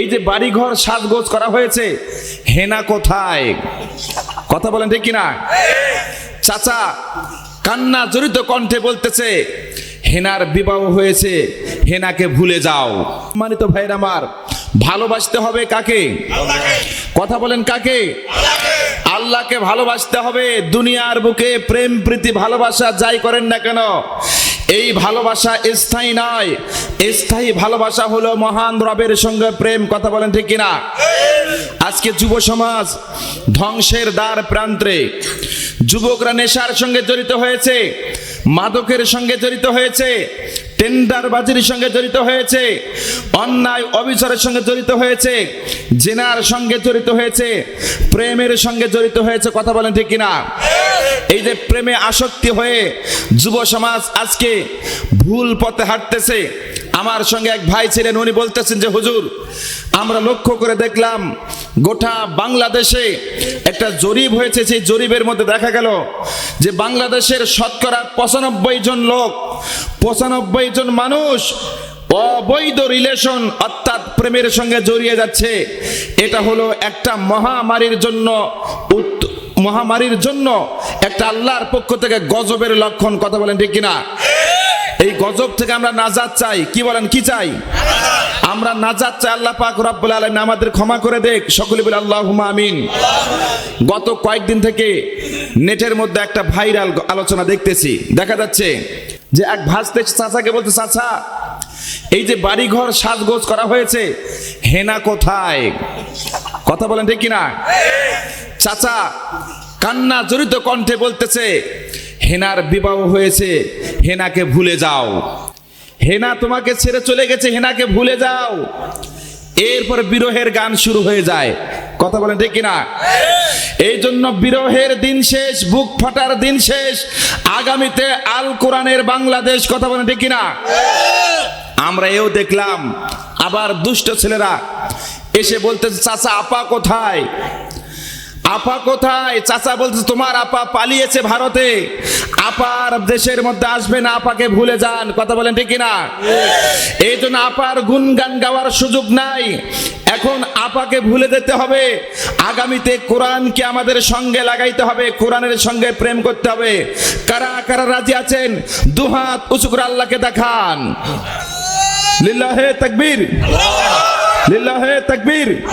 এই যে বাড়িঘর সাজগোজ করা হয়েছে, হেনা কোথায়? কথা বলেন ঠিক কিনা? চাচা, কান্না জড়িত কণ্ঠে বলতেছে, হেনার বিবাহ হয়েছে, হেনাকে ভুলে যাও। মানিত ভাইয়ের আমার, ভালোবাসতে হবে কাকে? কথা বলেন কাকে? আল্লাহকে ভালোবাসতে হবে, দুনিয়ার বুকে প্রেম, প্রীতি, ভালোবাসা যাই করেন না কেন এই ভালোবাসা স্থায়ী নয়। স্থায়ী ভালোবাসা হলো মহান রবের সঙ্গে প্রেম, কথা বলেন ঠিক কিনা? আজকে যুব সমাজ ধ্বংসের দ্বার প্রান্তে যুবকরা নেশার সঙ্গে জড়িত হয়েছে, মাদকের সঙ্গে জড়িত হয়েছে টেন্ডারবাজির সঙ্গে জড়িত হয়েছে, অন্যায়, অবিচারের সঙ্গে জড়িত হয়েছে, জেনার সঙ্গে জড়িত হয়েছে, প্রেমের সঙ্গে জড়িত হয়েছে, কথা বলেন ঠিক কিনা? এই যে প্রেমে আসক্তি হয়ে যুব সমাজ আজকে ভুল পথে হাঁটতেছে। আমার সঙ্গে এক ভাই ছিলেন, উনি বলতেছেন যে, হুজুর, আমরা লক্ষ্য করে দেখলাম গোটা বাংলাদেশে একটা জরিপ হয়েছে, সেই জরিপের মধ্যে দেখা গেল যে বাংলাদেশের শতকরা পঁচানব্বই জন লোক, পঁচানব্বই জন মানুষ অবৈধ রিলেশন অর্থাৎ প্রেমের সঙ্গে জড়িয়ে যাচ্ছে। এটা হলো একটা মহামারীর জন্য মহামারীর জন্য একটা আল্লাহর পক্ষ থেকে গজবের লক্ষণ কথা বলেন ঠিক কিনা? এই গজব থেকে আমরা নাজাত চাই। কি বলেন, কি চাই? আমরা নাজাত চাই আল্লাহ পাক রব্বুল আলামিন আমাদের ক্ষমা করে দেখ সকলে বলে আল্লাহুম্মা আমিন। গত কয়েকদিন থেকে নেটের মধ্যে একটা ভাইরাল আলোচনা দেখতেছি। দেখা যাচ্ছে যে এক ভাসতে চাচাকে বলতে চাচা, এই যে বাড়িঘর সাজগোজ করা হয়েছে, হেনা কোথায়? কথা বলেন ঠিক কিনা? চাচা কান্না জড়িত কণ্ঠে বলতেছে, হেনার বিবাহ হয়েছে, হেনাকে ভুলে যাও। হেনা তোমাকে ছেড়ে চলে গেছে, হেনাকে ভুলে যাও। এরপর বিরহের গান শুরু হয়ে যায়। কথা বলেন ঠিক কিনা? এই জন্য বিরহের দিন শেষ, বুক ফাটার দিন শেষ। আগামীতে আল কোরআনের বাংলাদেশ, কথা বলেন ঠিক কিনা? আমরা এও দেখলাম, আবার দুষ্ট ছেলেরা এসে বলতেছে, চাচা, আপা কোথায়? আপা কোথায়? চাচা বলছে, তোমার আপা পালিয়েছে ভারতে। আপার দেশের মধ্যে আসবে না, আপাকে ভুলে যান। কথা বলেন ঠিক না এই জন্য আপার গুনগান গাওয়ার সুযোগ নাই। এখন আপাকে ভুলে যেতে হবে। আগামীতে কোরআনকে আমাদের সঙ্গে লাগাইতে হবে, কোরআনের সঙ্গে প্রেম করতে হবে। কারা কারা রাজি আছেন? দুহাত উঁচু করে আল্লাহকে দেখান। লিল্লাহে তাকবীর। লিল্লাহে তাকবীর।